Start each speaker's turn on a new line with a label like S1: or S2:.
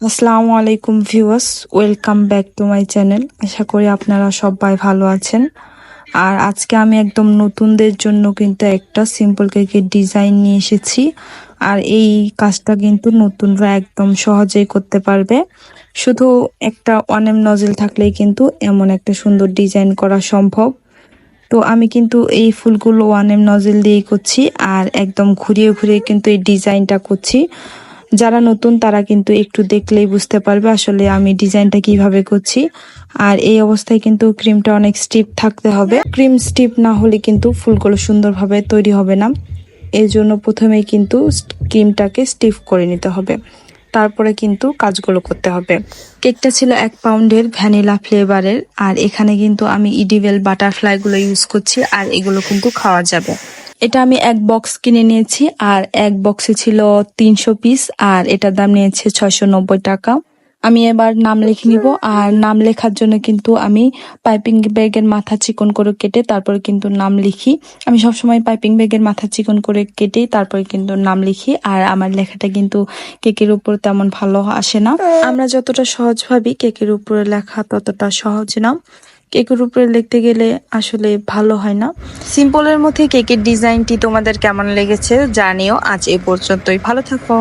S1: আসসালামু আলাইকুম viewers, welcome back to my channel. আশা করি আপনারা সবাই ভালো আছেন। আর আজকে আমি একদম নতুনদের জন্য কিন্তু একটা সিম্পল কেকের ডিজাইন নিয়ে এসেছি। আর এই কাজটা কিন্তু নতুনরা একদম সহজেই করতে পারবে। শুধু একটা ওয়ানেম নজেল থাকলেই কিন্তু এমন একটা সুন্দর ডিজাইন করা সম্ভব। তো আমি কিন্তু এই ফুলগুলো ওয়ান এম নজেল দিয়েই করছি আর একদম ঘুরিয়ে ঘুরিয়ে কিন্তু এই ডিজাইনটা করছি। যারা নতুন, তারা কিন্তু একটু দেখলেই বুঝতে পারবে আসলে আমি ডিজাইনটা কীভাবে করছি। আর এই অবস্থায় কিন্তু ক্রিমটা অনেক স্টিপ থাকতে হবে। ক্রিম স্টিপ না হলে কিন্তু ফুলগুলো সুন্দরভাবে তৈরি হবে না। এই জন্য প্রথমেই কিন্তু ক্রিমটাকে স্টিফ করে নিতে হবে। তারপরে কিন্তু কাজগুলো করতে হবে। কেকটা ছিল এক পাউন্ডের ভ্যানিলা ফ্লেভারের, আর এখানে কিন্তু আমি ইডিবেল বাটারফ্লাইগুলো ইউজ করছি, আর এগুলো কিন্তু খাওয়া যাবে। এটা আমি এক বক্স কিনে নিয়েছি, আর এক বক্সে ছিল তিনশো পিস আর এটার দাম নিয়েছে ছয়শো নব্বই টাকা। আমি এবার নাম লিখে নিব, আর নাম লেখার জন্য কিন্তু আমি পাইপিং ব্যাগের মাথা চিকন করে কেটে তারপরে কিন্তু নাম লিখি। আমি সবসময় পাইপিং ব্যাগের মাথা চিকন করে কেটে তারপরে কিন্তু নাম লিখি, আর আমার লেখাটা কিন্তু কেকের উপর তেমন ভালো আসে না। আমরা যতটা সহজ ভাবি, কেকের উপরে লেখা ততটা সহজ না। কেকের উপরে লিখতে গেলে আসলে ভালো হয় না। সিম্পলের মধ্যে কেকের ডিজাইনটি তোমাদের কেমন লেগেছে জানিও আজ এ পর্যন্তই। ভালো থাকো।